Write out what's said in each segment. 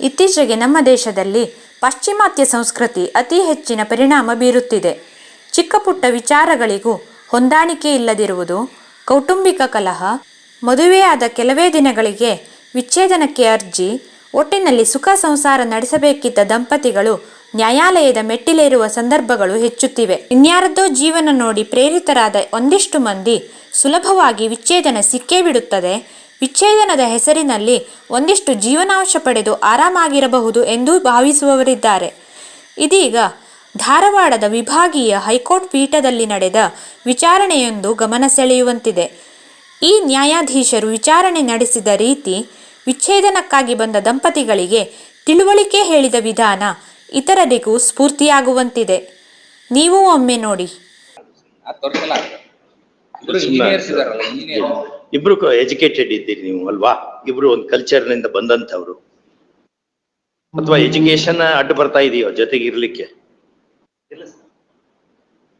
ಇತ್ತೀಚೆಗೆ ನಮ್ಮ ದೇಶದಲ್ಲಿ ಪಾಶ್ಚಿಮಾತ್ಯ ಸಂಸ್ಕೃತಿ ಅತಿ ಹೆಚ್ಚಿನ ಪರಿಣಾಮ ಬೀರುತ್ತಿದೆ. ಚಿಕ್ಕ ಪುಟ್ಟ ವಿಚಾರಗಳಿಗೂ ಹೊಂದಾಣಿಕೆ ಇಲ್ಲದಿರುವುದು, ಕೌಟುಂಬಿಕ ಕಲಹ, ಮದುವೆಯಾದ ಕೆಲವೇ ದಿನಗಳಿಗೆ ವಿಚ್ಛೇದನಕ್ಕೆ ಅರ್ಜಿ, ಒಟ್ಟಿನಲ್ಲಿ ಸುಖ ಸಂಸಾರ ನಡೆಸಬೇಕಿದ್ದ ದಂಪತಿಗಳು ನ್ಯಾಯಾಲಯದ ಮೆಟ್ಟಿಲೇರುವ ಸಂದರ್ಭಗಳು ಹೆಚ್ಚುತ್ತಿವೆ. ಇನ್ಯಾರದ್ದೋ ಜೀವನ ನೋಡಿ ಪ್ರೇರಿತರಾದ ಒಂದಿಷ್ಟು ಮಂದಿ ಸುಲಭವಾಗಿ ವಿಚ್ಛೇದನ ಸಿಕ್ಕೇ ಬಿಡುತ್ತದೆ. ವಿಚ್ಛೇದನದ ಹೆಸರಿನಲ್ಲಿ ಒಂದಿಷ್ಟು ಜೀವನಾಂಶ ಪಡೆದು ಆರಾಮಾಗಿರಬಹುದು ಎಂದು ಭಾವಿಸುವವರಿದ್ದಾರೆ. ಇದೀಗ ಧಾರವಾಡದ ವಿಭಾಗೀಯ ಹೈಕೋರ್ಟ್ ಪೀಠದಲ್ಲಿ ನಡೆದ ವಿಚಾರಣೆಯೊಂದು ಗಮನ ಸೆಳೆಯುವಂತಿದೆ. ಈ ನ್ಯಾಯಾಧೀಶರು ವಿಚಾರಣೆ ನಡೆಸಿದ ರೀತಿ ವಿಚ್ಛೇದನಕ್ಕಾಗಿ ಬಂದ ದಂಪತಿಗಳಿಗೆ ತಿಳುವಳಿಕೆ ಹೇಳಿದ ವಿಧಾನ ಇತರರಿಗೂ ಸ್ಫೂರ್ತಿಯಾಗುವಂತಿದೆ. ನೀವು ಒಮ್ಮೆ ನೋಡಿ. ಇಬ್ರು ಎಜುಕೇಟೆಡ್ ಇದ್ದೀರಿ ನೀವು ಅಲ್ವಾ? ಇಬ್ರು ಒಂದು ಕಲ್ಚರ್ನಿಂದ ನಿಂದ ಬಂದಂತವ್ರು ಅಥವಾ ಎಜುಕೇಶನ್ ಅಡ್ಡು ಬರ್ತಾ ಇದೆಯೋ ಜೊತೆಗೆ ಇರ್ಲಿಕ್ಕೆ?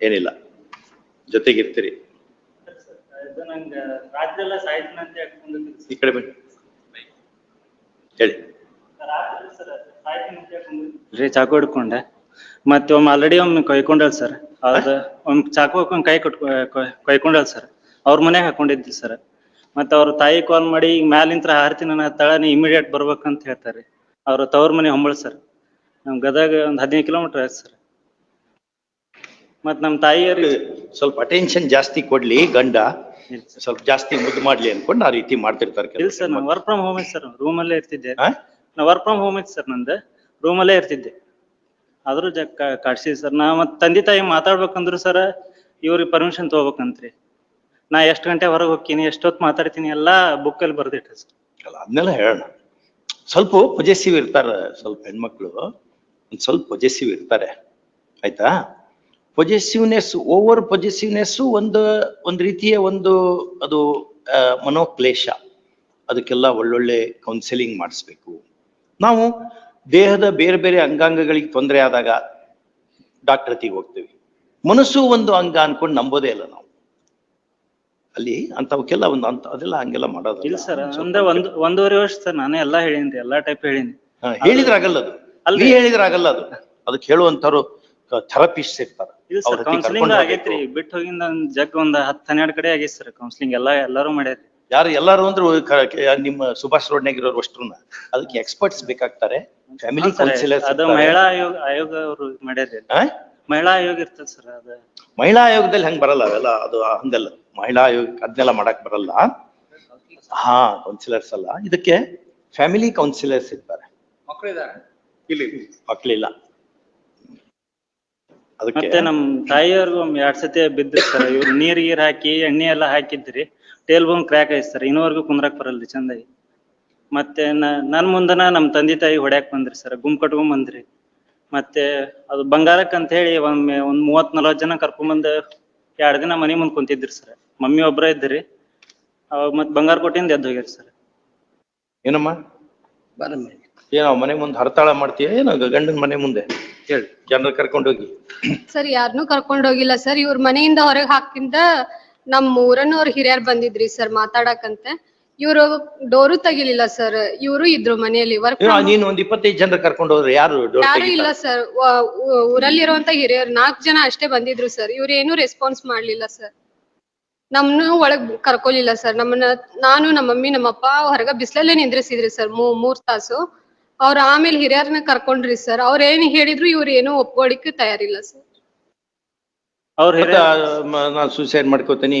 ಏನಿಲ್ಲ. ಜೊತೆಗಿರ್ತೀರಿ ಇರ್ತೀರಿ. ಈ ಕಡೆ ಹೇಳಿ. ರೀ ಚಾಕು ಹಿಡ್ಕೊಂಡೆ. ಮತ್ತೆ ಒಮ್ಮೆ ಆಲ್ರೆಡಿ ಒಮ್ಮೆ ಕೈಕೊಂಡಲ್ ಸರ್ ಅದ ಒಮ್ಮೆ ಚಾಕು ಹಾಕೊಂಡ್ ಕೈ ಕೊಟ್ಟು ಕೈಕೊಂಡಲ್ ಸರ್ ಅವ್ರ ಮನೆಗೆ ಹಾಕೊಂಡಿದ್ದೆ ಸರ್ ಮತ್ತೆ ಅವ್ರ ತಾಯಿ ಕಾಲ್ ಮಾಡಿ ಈಗ ಮ್ಯಾಲಿಂತ್ರ ಹಾರ್ತೀನಿ ನನ್ನ ತಳ ನೀ ಇಮಿಡಿಯೇಟ್ ಬರ್ಬೇಕಂತ ಹೇಳ್ತಾರೆ. ಅವ್ರ ತವ್ರ ಮನೆ ಹೊಂಬಳ ಸರ್ ನಮ್ ಗದಗ ಒಂದ್ ಹದಿನೈದು ಕಿಲೋಮೀಟರ್ ಆಯ್ತು ಸರ್ ಮತ್ ನಮ್ ತಾಯಿಯವ್ರಿಗೆ ಸ್ವಲ್ಪ ಅಟೆನ್ಷನ್ ಜಾಸ್ತಿ ಕೊಡ್ಲಿ ಗಂಡ. ಸ್ವಲ್ಪ ಜಾಸ್ತಿ ಮುದ್ದು ಮಾಡ್ಲಿ ಅನ್ಕೊಂಡು ಆ ರೀತಿ ಮಾಡ್ತಿರ್ತಾರೆ ಇಲ್ಲ ಸರ್ ನಾ ವರ್ಕ್ ಫ್ರಮ್ ಹೋಮ್ ಐತಿ ಸರ್ ರೂಮಲ್ಲೇ ಇರ್ತಿದ್ದೆ. ನಾ ವರ್ಕ್ ಫ್ರಮ್ ಹೋಮ್ ಐತಿ ಸರ್ ನಂದು. ರೂಮಲ್ಲೇ ಇರ್ತಿದ್ದೆ. ಆದ್ರೂ ಜಕ್ಕ ಕಾಡ್ಸಿ ಸರ್ ನಾ ಮತ್ತೆ ತಂದೆ ತಾಯಿ ಮಾತಾಡ್ಬೇಕಂದ್ರು ಸರ್ ಇವ್ರಿಗೆ ಪರ್ಮಿಷನ್ ತಗೋಬೇಕಂತ್ರಿ. ನಾ ಎಷ್ಟ್ ಗಂಟೆ ಹೊರಗೆ ಹೋಗ್ತೀನಿ ಎಷ್ಟೊತ್ತು ಮಾತಾಡ್ತೀನಿ ಎಲ್ಲಾ ಬುಕ್ಕಲ್ಲಿ ಬರ್ದಿಟ್ಟೆ ಸರ್. ಅಲ್ಲ ಅದನ್ನೆಲ್ಲ ಹೇಳೋಣ. ಸ್ವಲ್ಪ ಪೊಜೆಸಿವ್ ಇರ್ತಾರೆ ಸ್ವಲ್ಪ ಹೆಣ್ಮಕ್ಳು. ಒಂದು ಸ್ವಲ್ಪ ಪೊಜೆಸಿವ್ ಇರ್ತಾರೆ. ಆಯ್ತಾ? ಪೊಜೆಸಿವ್ನೆಸ್ ಓವರ್ ಪೊಜೆಸಿವ್ನೆಸ್ ಒಂದು ಒಂದು ರೀತಿಯ ಒಂದು, ಅದು ಮನೋಕ್ಲೇಶ. ಅದಕ್ಕೆಲ್ಲ ಒಳ್ಳೊಳ್ಳೆ ಕೌನ್ಸಿಲಿಂಗ್ ಮಾಡಿಸ್ಬೇಕು. ನಾವು ದೇಹದ ಬೇರೆ ಬೇರೆ ಅಂಗಾಂಗಗಳಿಗೆ ತೊಂದರೆ ಆದಾಗ ಡಾಕ್ಟರ್ ಹತ್ತಿಗೆ ಹೋಗ್ತೀವಿ. ಮನಸ್ಸು ಒಂದು ಅಂಗ ಅನ್ಕೊಂಡು ನಂಬೋದೇ ಇಲ್ಲ ನಾವು. ಅಲ್ಲಿ ಅಂತವಕ್ಕೆಲ್ಲ ಒಂದು ಅಂತ ಅದೆಲ್ಲ ಹಂಗೆಲ್ಲ ಮಾಡೋದು ಇಲ್ಲ ಸರ್ ಅಂದ್ರೆ ಒಂದ್ ಒಂದೂವರೆ ವರ್ಷ ಸರ್ ನಾನೇ ಎಲ್ಲಾ ಹೇಳಿನ್ರಿ ಎಲ್ಲಾ ಟೈಪ್ ಹೇಳಿನಿ ಹೇಳಿದ್ರೆ ಆಗಲ್ಲ ಅದು. ಅಲ್ಲಿ ಹೇಳಿದ್ರೆ ಆಗಲ್ಲ ಅದು. ಅದಕ್ಕೆ ಹೇಳುವಂತವ್ರು ಥೆರಪಿಸ್ಟ್ ಇರ್ತಾರ. ಇಲ್ಲ ಸರ್ ಕೌನ್ಸಿಲಿಂಗ್ ಆಗೈತ್ರಿ. ಬಿಟ್ಟು ಹೋಗಿಂದ ಒಂದ್ ಜಗ್ ಒಂದ್ ಹತ್ತು ಹನ್ನೆರಡು ಕಡೆ ಆಗೈತಿ ಸರ್ ಕೌನ್ಸಿಲಿಂಗ್ ಎಲ್ಲಾ ಎಲ್ಲಾರು ಮಾಡ್ಯಾರಿ. ಯಾರು ಎಲ್ಲಾರು ಅಂದ್ರು ನಿಮ್ಮ ಸುಭಾಷ್ ರೋಡ್ನಾಗ ಇರೋರು ಅಷ್ಟ್ರನ್ನ ಅದಕ್ಕೆ ಎಕ್ಸ್ಪರ್ಟ್ಸ್ ಬೇಕಾಗ್ತಾರೆ. ಫ್ಯಾಮಿಲಿ ಕೌನ್ಸಿಲರ್ ಅದು ಮಹಿಳಾ ಆಯೋಗ ಆಯೋಗ ಅವರು ಮಾಡ್ಯಾರಿ ಮಹಿಳಾ ಆಯೋಗ ಇರ್ತದ ಸರ್ ಅದ. ಮಹಿಳಾ ಆಯೋಗದಲ್ಲಿ ಹಂಗೆ ಬರಲ್ಲ ಅವೆಲ್ಲ ಅದು ಹಂಗಲ್ಲ. ಮಹಿಳಾ ಆಯೋಗ ಅದನ್ನೆಲ್ಲ ಮಾಡಕ್ ಬರಲ್ಲ. ಹಾ ಕೌನ್ಸಿಲರ್ಸ್ ಅಲ್ಲ. ಇದಕ್ಕೆ ಫ್ಯಾಮಿಲಿ ಕೌನ್ಸಿಲರ್ಸ್ ಇರ್ತಾರೆ. ಮಕ್ಕಳಿಲ್ಲ ಮತ್ತೆ ನಮ್ ತಾಯಿಯವ್ರಿಗೆ ಒಮ್ಮೆ ಎರಡ್ ಸತಿ ಬಿದ್ದ ಸರ್ ಇವ್ರು ನೀರ್ ಗೀರ್ ಹಾಕಿ ಎಣ್ಣೆ ಎಲ್ಲಾ ಹಾಕಿದ್ರಿ ಟೇಲ್ ಬೋನ್ ಕ್ರ್ಯಾಕ್ ಐತಿ ಸರ್ ಕುಂದ್ರಕ್ ಕುಂದ್ರಾಕ್ ಬರಲ್ರಿ ಚಂದಾಗಿ. ಮತ್ತೆ ನನ್ ಮುಂದನ ನಮ್ ತಂದೆ ತಾಯಿ ಹೊಡ್ಯಾಕ್ ಬಂದ್ರಿ ಸರ್. ಗುಮ್ ಕಟ್ಕೊಂಡ್ ಬಂದ್ರಿ. ಮತ್ತೆ ಅದು ಬಂಗಾರಕ್ಕೆ ಅಂತ ಹೇಳಿ ಒಮ್ಮೆ ಒಂದ್ ಮೂವತ್ ನಲ್ವತ್ ಜನ ಕರ್ಕೊಂಡ್ ಎರಡ್ ದಿನ ಮನಿ ಮುಂದ್ ಕುಂತಿದ್ರಿ ಸರ್. ಮಮ್ಮಿ ಒಬ್ರ ಇದ್ರಿ. ಅವಾಗ ಮತ್ ಬಂಗಾರ ಕೊಟ್ಟಿಂದ ಎದ್ದು ಹೋಗ್ಯಾರ ಸರ್. ಏನಮ್ಮ? ಏನೋ ಮನೆ ಮುಂದೆ ಹರತಾಳ ಮಾಡ್ತೀಯ? ಏನೋ ಗಂಡನ ಮನೆ ಮುಂದೆ? ಹೇಳಿ. ಜನರ ಕರ್ಕೊಂಡು ಹೋಗಿ. ಸರ್ ಯಾರನ್ನೂ ಕರ್ಕೊಂಡ್ ಹೋಗಿಲ್ಲ ಸರ್. ಇವ್ರ ಮನೆಯಿಂದ ಹೊರಗ್ ಹಾಕಿಂದ ನಮ್ ಊರನ್ನೋರ್ ಹಿರಿಯರ್ ಬಂದಿದ್ರಿ ಸರ್ ಮಾತಾಡಕಂತೆ ಇವ್ರು ಡೋರು ತೆಗಿಲಿಲ್ಲ ಸರ್ ಇವ್ರು ಇದ್ರು ಮನೆಯಲ್ಲಿ ವರ್ಕ್ ನೀನು ಒಂದ್ ಇಪ್ಪತ್ತೈದು ಜನ ಕರ್ಕೊಂಡು ಹೋದ್ರೆ ಯಾರು ಡೋರ್ ಯಾರು ಇಲ್ಲ ತೆಗಿತಾರೆ? ಸರ್ ಊರಲ್ಲಿರುವಂತ ಹಿರಿಯರು ನಾಲ್ಕು ಜನ ಅಷ್ಟೇ ಬಂದಿದ್ರು ಸರ್ ಇವ್ರು ಏನು ರೆಸ್ಪಾನ್ಸ್ ಮಾಡ್ಲಿಲ್ಲ ಸರ್. ನಮ್ನು ಒಳಗ್ ಕರ್ಕೊಲಿಲ್ಲ ಸರ್ ನಮ್ಮನ್ನ ನಾನು ನಮ್ಮ ಮಮ್ಮಿ ನಮ್ಮಪ್ಪ ಹೊರಗ ಬಿಸ್ಲಲ್ಲೇ ನಿಂದ್ರಿಸಿದ್ರಿ ಸರ್ ಮೂ ಮೂರ್ ತಾಸು. ಅವ್ರ ಆಮೇಲೆ ಹಿರಿಯರ್ನ ಕರ್ಕೊಂಡ್ರಿ ಸರ್ ಅವ್ರ ಏನ್ ಹೇಳಿದ್ರು ಇವ್ರು ಏನು ಒಪ್ಕೊಳಿಕ್ಕೆ ತಯಾರಿಲ್ಲ ಸರ್. ಅವ್ರ ಮತ್ತೆ ಹಿರಿಯ ಮ- ನಾನ್ ಸೂಸೈಡ್ ಮಾಡ್ಕೋತೀನಿ.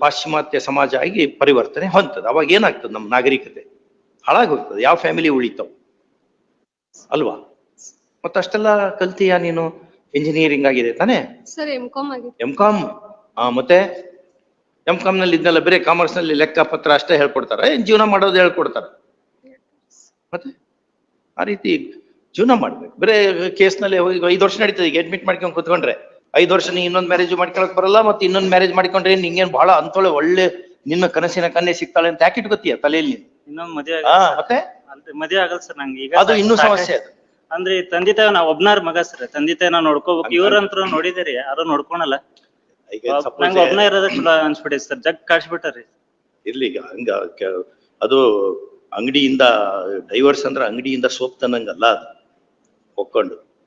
ಪಾಶ್ಚಿಮಾತ್ಯ ಸಮಾಜ ಆಗಿ ಪರಿವರ್ತನೆ ಹೊಂತದ ಅವಾಗ ಏನಾಗ್ತದೆ ನಮ್ಮ ನಾಗರಿಕತೆ? ಹಾಳಾಗೋಗ್ತದೆ. ಯಾವ ಫ್ಯಾಮಿಲಿ ಉಳಿತಾವ್? ಅಲ್ವಾ? ಮತ್ತಷ್ಟೆಲ್ಲ ಕಲ್ತೀಯ ನೀನು? ಇಂಜಿನಿಯರಿಂಗ್ ಆಗಿದೆ ತಾನೇ? ಸರ್ ಎಂ ಕಾಮ್ ಹಾ ಮತ್ತೆ? ಎಂ ಕಾಮ್ನಲ್ಲಿ ಇದ್ನೆಲ್ಲ ಬೇರೆ ಕಾಮರ್ಸ್ನಲ್ಲಿ ಲೆಕ್ಕ ಪತ್ರ ಅಷ್ಟೇ ಹೇಳ್ಕೊಡ್ತಾರ? ಏನ್ ಜೀವನ ಮಾಡೋದು ಹೇಳ್ಕೊಡ್ತಾರ? ಮತ್ತೆ? ಆ ರೀತಿ ಜೀವನ ಮಾಡ್ಬೇಕು. ಕೇಸ್ನಲ್ಲಿ ಹೋಗಿ ಐದು ವರ್ಷ ನಡೀತದೆ ಈಗ ಅಡ್ಮಿಟ್ ಮಾಡ್ಕೊಂಡು ಕುತ್ಕೊಂಡ್ರೆ. ಐದು ವರ್ಷ ನೀ ಇನ್ನೊಂದು ಮ್ಯಾರೇಜ್ ಮಾಡ್ಕೊಳಕ್ ಬರಲ್ಲ ಮತ್ತೆ ಇನ್ನೊಂದು ಮ್ಯಾರೇಜ್ ಮಾಡ್ಕೊಂಡ್ರೆ ನಿಂಗೇನ್ ಬಹಳ ಅಂತೊಳೆ ಒಳ್ಳೆ ನಿನ್ನ ಕನಸಿನ ಕನ್ನೆ ಸಿಗ್ತಾಳೆ ಅಂತ ಯಾಕೆ ಇಟ್ಕೋತೀಯ ತಲೆಯಲ್ಲಿ? ನೀ ಇನ್ನೊಂದ್ ಮದ್ಯ ಆಗಲ್ಲ ಮತ್ತೆ? ಮದುವೆ ಮದ್ವೆ ಆಗಲ್ಲ ಸರ್ ನಂಗೆ. ಈಗ ಅದು ಇನ್ನೂ ಸಮಸ್ಯೆ ಅದು. ಅಂದ್ರೆ ತಂದೆ ತಾಯಿ ನಾವ್ ಒಬ್ನಾರ್ ಮಗ ಸರ್ ತಂದೆ ತಾಯಿ ನಾವ್ ನೋಡ್ಕೋಬೇಕು. ಇವ್ರಂತ್ರ ನೋಡಿದಿರಿ ಯಾರು ನೋಡ್ಕೊಳಲ್ಲ. ಈಗ suppose ನಂಗ್ ಒಬ್ನ ಇರೋದೇ ಚಲೋ ಅನ್ಸ್ಬಿಟ್ಟೈತಿ ಸರ್ ಜಗ್ ಕಾಡ್ಸ್ಬಿಟ್ಟಾರಿ ಇರ್ಲಿ ಈಗ ಹಂಗ ಕೆ- ಅದು ಅಂಗಡಿಯಿಂದ ಡೈವರ್ಸ್ ಅಂದ್ರೆ ಅಂಗಡಿಯಿಂದ ಸೋಪ್ ತನ್ನಂಗಲ್ಲ ಅದು ಒಕ್ಕೊಂಡು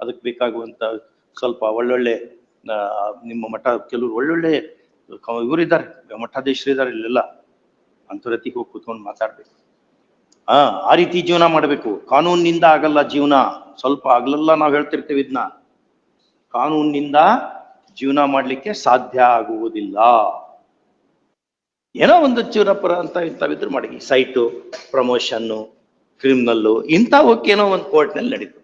ಅದಕ್ಕೆ ಬೇಕಾಗುವಂತ ಸ್ವಲ್ಪ ಒಳ್ಳೊಳ್ಳೆ ನಿಮ್ಮ ಮಠ, ಕೆಲವರು ಒಳ್ಳೊಳ್ಳೆ ಇವರಿದ್ದಾರೆ ಮಠಾಧೀಶರು ಇದ್ದಾರೆ ಇಲ್ಲೆಲ್ಲ ಅಂತರತಿ ಹೋಗಿ ಕೂತ್ಕೊಂಡು ಮಾತಾಡ್ಬೇಕು. ಆ ಆ ರೀತಿ ಜೀವನ ಮಾಡಬೇಕು. ಕಾನೂನಿನಿಂದ ಆಗಲ್ಲ ಜೀವನ. ಸ್ವಲ್ಪ ಆಗ್ಲಲ್ಲ ನಾವು ಹೇಳ್ತಿರ್ತೇವೆ ಇದನ್ನ ಕಾನೂನಿನಿಂದ ಜೀವನ ಮಾಡ್ಲಿಕ್ಕೆ ಸಾಧ್ಯ ಆಗುವುದಿಲ್ಲ. ಏನೋ ಒಂದು ಜೀವನಪರ ಅಂತ ಇಂಥವಿದ್ರು ಮಾಡಿ. ಸೈಟು, ಪ್ರಮೋಷನ್ನು, ಕ್ರಿಮಿನಲ್ಲು ಇಂಥವಕ್ಕೇನೋ ಏನೋ ಒಂದು ಕೋರ್ಟ್ನಲ್ಲಿ ನಡೀತು.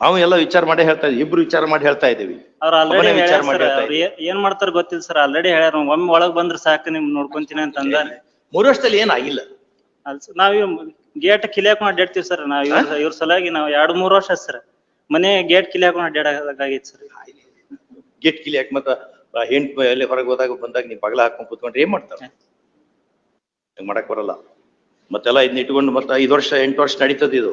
ನಾವು ಎಲ್ಲ ವಿಚಾರ ಮಾಡಿ ಹೇಳ್ತಾ ಇದ್ದೀವಿ ಇಬ್ರು ವಿಚಾರ ಮಾಡಿ ಹೇಳ್ತಾ ಇದ್ದೀವಿ. ಅವ್ರ ಆಲ್ರೆಡಿ ಒಬ್ಬನೇ ವಿಚಾರ ಮಾಡಿ ಹೇಳ್ತಾ ಸರ್ ಏನ್ ಮಾಡ್ತಾರ ಗೊತ್ತಿಲ್ಲ ಸರ್ ಆಲ್ರೆಡಿ ಹೇಳ್ಯಾರ ಒಮ್ಮೆ ಒಳಗ್ ಬಂದ್ರ ಸಾಕು ನಿಮ್ ನೋಡ್ಕೊಂತೀನಿ ಅಂತ ಅಂದಾರ ಮೂರು ವರ್ಷದಲ್ಲಿ ಏನಾಗಿಲ್ಲ. ಅಲ್ sir, ನಾವ್ ಗೇಟ್ ಕಿಲಿಯಾಕ್ ಮಾಡಿ ಅಡ್ಡಾಡ್ತೀವಿ ಸರ್ ನಾವ್ ಇವ್ರ ಇವ್ರ ಸಲುವಾಗಿ ನಾವ್ ಎರಡ್ ಮೂರ್ ವರ್ಷ ಸರ್ ಮನೆ ಗೇಟ್ ಕಿಲಿ ಹಾಕೊಂಡ್ ಅಡ್ಡಾಡಕಾಗೈತಿ ಸರ್ ಗೇಟ್ ಕಿಲಿ ಯಾಕೆ ಮತ್ತ ಹೆಂಟ್ ಎಲ್ಲಿ ಹೊರಗೆ ಹೋದಾಗ ಬಂದಾಗ ನೀವು ಬಗಲ ಹಾಕೊಂಡ್ ಕೂತ್ಕೊಂಡ್ರೆ ಏನ್ ಮಾಡ್ತಾರೆ? ಹಂಗ್ ಮಾಡಕ್ ಬರಲ್ಲ. ಮತ್ತೆಲ್ಲ ಇದನ್ನ ಇಟ್ಕೊಂಡು ಮತ್ತೆ ಐದು ವರ್ಷ ಎಂಟು ವರ್ಷ ನಡೀತದ ಇದು.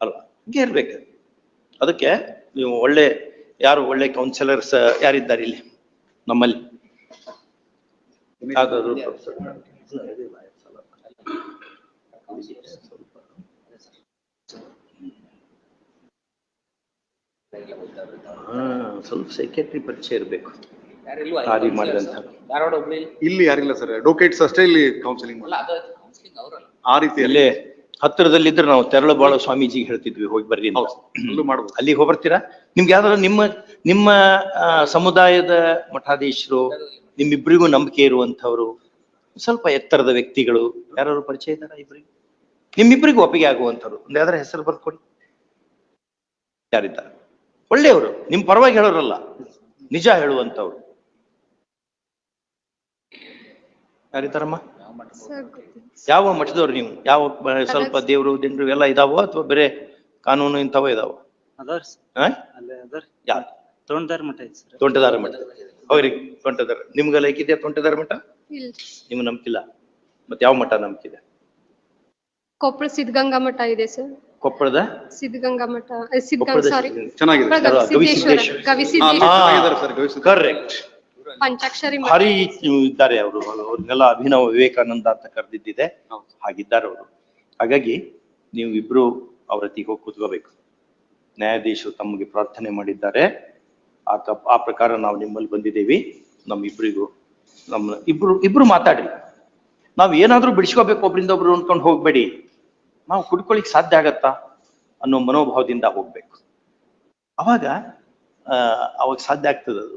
ಅಲ್ವಾ? ಹಿಂಗೆ ಇರ್ಬೇಕು. ಅದಕ್ಕೆ ನೀವು ಒಳ್ಳೆ ಯಾರು ಒಳ್ಳೆ ಕೌನ್ಸಿಲರ್ಸ್ ಯಾರಿದ್ದಾರೆ ಇಲ್ಲಿ? ನಮ್ಮಲ್ಲಿ? ಯಾವ್ದಾದ್ರು ಸ್ವಲ್ಪ ಸೆಕ್ರೆಟರಿ ಪರಿಚಯ ಇರ್ಬೇಕು? ಖಾಲಿ ಮಾಡಿದಂತ ಇಲ್ಲಿ ಯಾರಿಲ್ಲ ಸರ್ ಅಡ್ವೊಕೇಟ್ಸ್ ಅಷ್ಟೇ ಇಲ್ಲಿ ಕೌನ್ಸಿಲಿಂಗ್ ಅಲ್ಲ ಅದು ಕೌನ್ಸಿಲಿಂಗ್ ಅವರಲ್ಲ. ಆ ರೀತಿ ಇಲ್ಲೇ ಹತ್ತಿರದಲ್ಲಿದ್ರೆ ನಾವು ತೆರಳುಬಾಳು ಸ್ವಾಮೀಜಿಗೆ ಹೇಳ್ತಿದ್ವಿ ಹೋಗಿ ಬರ್ರಿ ಅಂತ. ಅಲ್ಲೂ ಮಾಡ್ಬೋದು. ಅಲ್ಲಿಗೆ ಹೋಗ್ಬರ್ತೀರಾ? ನಿಮ್ಗೆ ಯಾವ್ದಾದ್ರು ನಿಮ್ಮ ನಿಮ್ಮ ಆ, ಸಮುದಾಯದ ಮಠಾಧೀಶರು ನಿಮ್ಮಿಬ್ಬರಿಗೂ ನಂಬಿಕೆ ಇರುವಂತವ್ರು ಸ್ವಲ್ಪ ಎತ್ತರದ ವ್ಯಕ್ತಿಗಳು ಯಾರು ಪರಿಚಯ ಇದ್ದಾರ ಇಬ್ಬರಿಗೂ ನಿಮ್ಮಿಬ್ಬರಿಗೂ ಒಪ್ಪಿಗೆ ಆಗುವಂಥವ್ರು ಒಂದು ಯಾವ್ದಾರ ಹೆಸರು ಬರ್ಕೊಡಿ. ಯಾರಿದ್ದಾರೆ? ಒಳ್ಳೆಯವರು ನಿಮ್ ಪರವಾಗಿ ಹೇಳೋರಲ್ಲ ನಿಜ ಹೇಳುವಂತವ್ರು ಯಾರಿದ್ದಾರಮ್ಮ? ಯಾವ ಮಠದವ್ರು ನೀವು? ಯಾವ ಬ- ಸ್ವಲ್ಪ ದೇವ್ರು ದಿಂಡ್ರು ಎಲ್ಲ ಇದಾವೋ ಅಥವಾ ಬೇರೆ ಕಾನೂನು ಇಂಥವೋ ಇದಾವ? ಅದಾವ್ರಿ. ಆ? ಅಲ್ಲೇ ಅದಾರಿ. ಯಾರು? ತೋಂಟದಾರ ಮಠ ಐತಿ ಸರ್. ತೋಂಟದಾರ ಮಠ. ಅವ್ರಿಗೆ ತೋಂಟದಾರ. ನಿಮ್ಗೆ ಲೈಕ್ ಇದೆಯಾ ತೊಂಟದಾರ ಮಠ? ಇಲ್ಲ ನಿಮ್ಗೆ ನಂಬಿಕಿಲ್ಲ ಮತ್ತೆ ಯಾವ ಮಠ ನಂಬಿಕಿದೆ ಕೊಪ್ಪಳ ಸಿದ್ಧಗಂಗಾ ಮಠ ಇದೆ ಸರ್. ಕೊಪ್ಪಳದ? ಸಿದ್ಧಗಂಗಾ ಮಠ. ಸಿದ್ಧಗಂಗಾ ಕೊಪ್ಪಳದ ಸಾರಿ ಚೆನ್ನಾಗಿದೆ. ಹಾ, ಗವಿಸಿದ್ದೇಶ್ವರ ಚೆನ್ನಾಗಿದ್ದಾರೆ ಸರ್ ಗವಿಸಿದ್ದೇಶ್ವರ. ಕರೆಕ್ಟ್ ಪಂಚಾಕ್ಷರಿ ಹರಿ ಭಾರಿ ಇದ್ದಾರೆ ಅವರು. ಅವ್ರನ್ನೆಲ್ಲ ಅಭಿನವ ವಿವೇಕಾನಂದ ಅಂತ ಕರೆದಿದ್ದಿದೆ. ಹಾಗಿದ್ದಾರೆ ಅವರು. ಹಾಗಾಗಿ ನೀವು ಇಬ್ರು ಅವರ ಹತ್ತಿಗೆ ಹೋಗಿ ಕೂತ್ಕೋಬೇಕು. ನ್ಯಾಯಾಧೀಶರು ತಮಗೆ ಪ್ರಾರ್ಥನೆ ಮಾಡಿದ್ದಾರೆ. ಆ ಆ ಪ್ರಕಾರ ನಾವು ನಿಮ್ಮಲ್ಲಿ ಬಂದಿದ್ದೀವಿ. ನಮ್ಮ ಇಬ್ಬರಿಗೂ ನಮ್ಮ ಇಬ್ರು ಇಬ್ರು ಮಾತಾಡ್ರಿ. ನಾವು ಏನಾದ್ರೂ ಬಿಡಿಸ್ಕೋಬೇಕು ಒಬ್ರಿಂದ ಒಬ್ರು ಅನ್ಕೊಂಡು ಹೋಗ್ಬೇಡಿ. ನಾವು ಕುಡ್ಕೊಳ್ಳಿಕ್ ಸಾಧ್ಯ ಆಗತ್ತಾ ಅನ್ನೋ ಮನೋಭಾವದಿಂದ ಹೋಗ್ಬೇಕು. ಅವಾಗ ಅವಾಗ ಸಾಧ್ಯ ಆಗ್ತದೆ ಅದು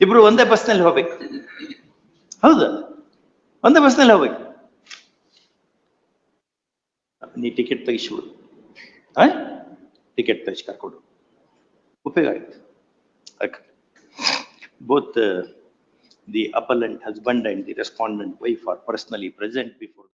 ಇಬ್ರು ಒಂದೇ ಬಸ್ನಲ್ಲಿ ಹೋಗ್ಬೇಕು ಹೌದಾ ಒಂದೇ ಬಸ್ನಲ್ಲಿ ಹೋಗ್ಬೇಕು ನೀ ಟಿಕೆಟ್ ತೆಗಿಸ್ಬಿಡು ಹ ಟಿಕೆಟ್ ತೆಗಿಸಿ ಕರ್ಕೊಂಡು ಉಪಯೋಗ ಆಯ್ತು uh, the appellant husband and the respondent wife are personally present before